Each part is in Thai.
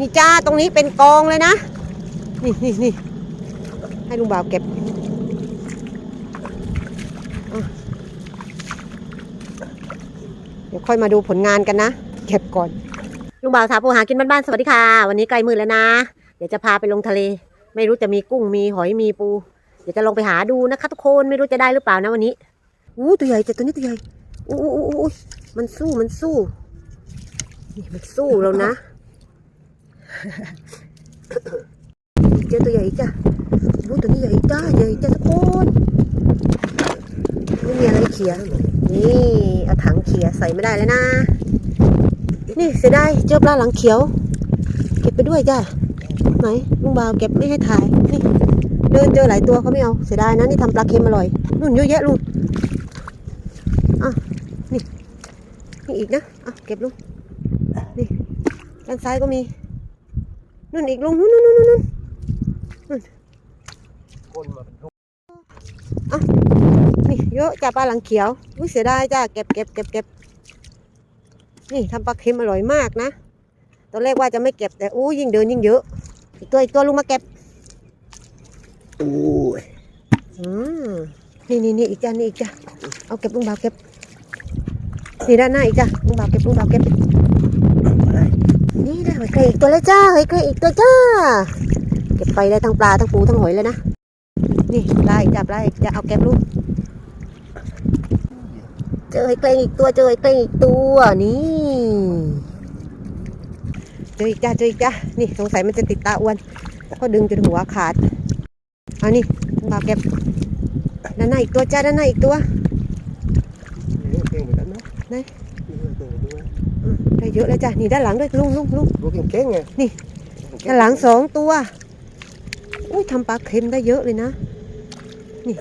นี่จ้าตรงนี้เป็นกองเลยนะ นี่นี่นี่ให้ลุงบ่าวเก็บเดี๋ยวค่อยมาดูผลงานกันนะ เก็บก่อน ลุงบ่าวถาปูหากินบ้านๆสวัสดีค่ะ วันนี้ใกล้มืดแล้วนะ เดี๋ยวจะพาไปลงทะเล ไม่รู้จะมีกุ้งมีหอยมีปู เดี๋ยวจะลองไปหาดูนะคะทุกคนไม่รู้จะได้หรือเปล่านะวันนี้อู้ตัวใหญ่แต่ตัวนี้ตัวใหญ่อู้อู้อู้อู้มันสู้มันสู้ นี่มันสู้แล้วนะ เจอตัวใหญ่จ้ะอู้ตัวนี้ใหญ่จ้าใหญ่จ้าทุกคนไม่มีอะไรเขียนี่เอาถังเขียใส่ไม่ได้แล้วนะ นี่เสียดายเจอปลาหลังเขียว เก็บไปด้วยจ้ะไหนลุงบ่าวเก็บไม่ให้ถ่ายนี่เดินเจอหลายตัวเขาไม่เอาเสียดายนะนี่ทำปลาเค็มอร่อยนู่นเยอะแยะลุงอะนี่นี่อีกนะอะเก็บลุงนี่ด้านซ้ายก็มี นู่นอีกลุงนู่นนู่นนู่นนู่นคนมาเป็นทุกนี่เยอะจ้าปลาหลังเขียวอุ้ยเสียดายจ้าเก็บเก็บเก็บเก็บนี่ทำปลาเค็มอร่อยมากนะตอนแรกว่าจะไม่เก็บแต่อู้ยิ่งเดินยิ่งเยอะอีกตัวอีกตัวลุงมาเก็บโอ้ยอืมนี่นี่นี่อีกจ้านี่อีกจ้าเอาเก็บลุงบ่าวเก็บนี่ด้านหน้าอีกจ้าลุงบ่าวเก็บลุงบ่าวเก็บ นี่ได้หอยเกรอีกตัวแล้วจ้าหอยเกรอีกตัวจ้า เก็บไปได้ทั้งปลาทั้งปูทั้งหอยเลยนะ นี่ปลาอีกจ้าปลาอีกจะเอาเก็บลูกเจอหอยเกรอีกตัวเจอหอยเกรอีกตัวนี่เจออีกจ้าเจออีกจ้านี่สงสัยมันจะติดตาอ้วนก็ดึงจนหัวขาดเอานี่มาเก็บด้านหน้าอีกตัวจ้าด้านหน้าอีกตัวเลี้ยงเก่งเหมือนกันนะไหน ได้เยอะแล้วจ้านี่ด้านหลังด้วยลุงลุงลุงลูกเก่งๆไงนี่ด้านหลังสองตัวอุ้ยทำปลาเค็มได้เยอะเลยนะนี่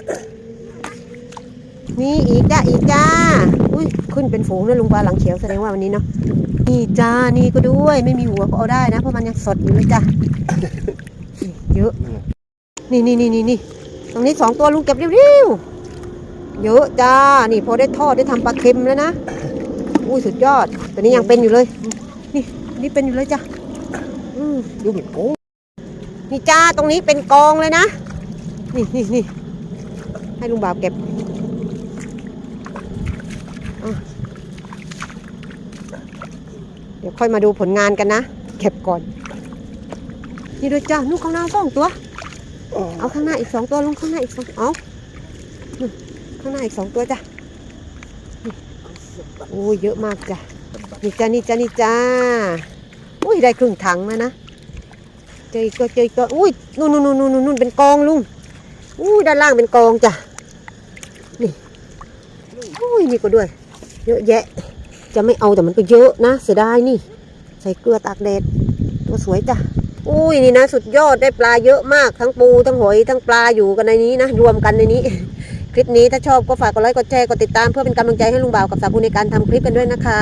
นี่อีกจ้าอีกจ้าอุ้ยขึ้นเป็นฝูงนะลุงปลาหลังเขียวแสดงว่าวันนี้เนาะนี่จ้านี่ก็ด้วยไม่มีหัวก็เอาได้นะเพราะมันยังสดอยู่เลยจ้านี่เยอะนี่นี่นี่นี่นี่ตรงนี้สองตัวลุงเก็บเร็วๆเยอะจ้า นี่พอได้ทอดได้ทำปลาเค็มแล้วนะ อุ้ยสุดยอด ตัวนี้ยังเป็นอยู่เลย นี่นี่เป็นอยู่เลยจ้าอืมลูกเป็นโก้นี่จ้าตรงนี้เป็นกองเลยนะ นี่นี่นี่ให้ลุงบ่าวเก็บเดี๋ยวค่อยมาดูผลงานกันนะ เก็บก่อน นี่ด้วยจ้านู่นข้างหน้าสองตัว เอาข้างหน้าอีกสองตัวลงข้างหน้าอีกสองเอาข้างหน้าอีกสองตัวจ้ะ โอ้ยเยอะมากจ้ะนี่จ้านี่จ้านี่จ้าอุ้ยได้ครึ่งถังแล้วนะเจอกตัวเจอกตัวอุ้ยนู่นนู่นนู่นนู่นนู่นเป็นกองลุงอุ้ยด้านล่างเป็นกองจ้ะนี่อุ้ยนี่ก็ด้วย เยอะแยะ จะไม่เอาแต่มันก็เยอะนะเสียดายนี่ ใส่เกลือตากแดดตัวสวยจ้ะอุ้ยนี่นะ สุดยอดได้ปลาเยอะมากทั้งปูทั้งหอยทั้งปลาอยู่กันในนี้นะรวมกันในนี้ คลิปนี้ถ้าชอบก็ฝากกดไลค์กดแชร์กดติดตามเพื่อเป็นกำลังใจให้ลุงบ่าวกับสาวภูในการทำคลิปกันด้วยนะคะ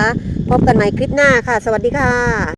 พบกันใหม่คลิปหน้าค่ะ สวัสดีค่ะ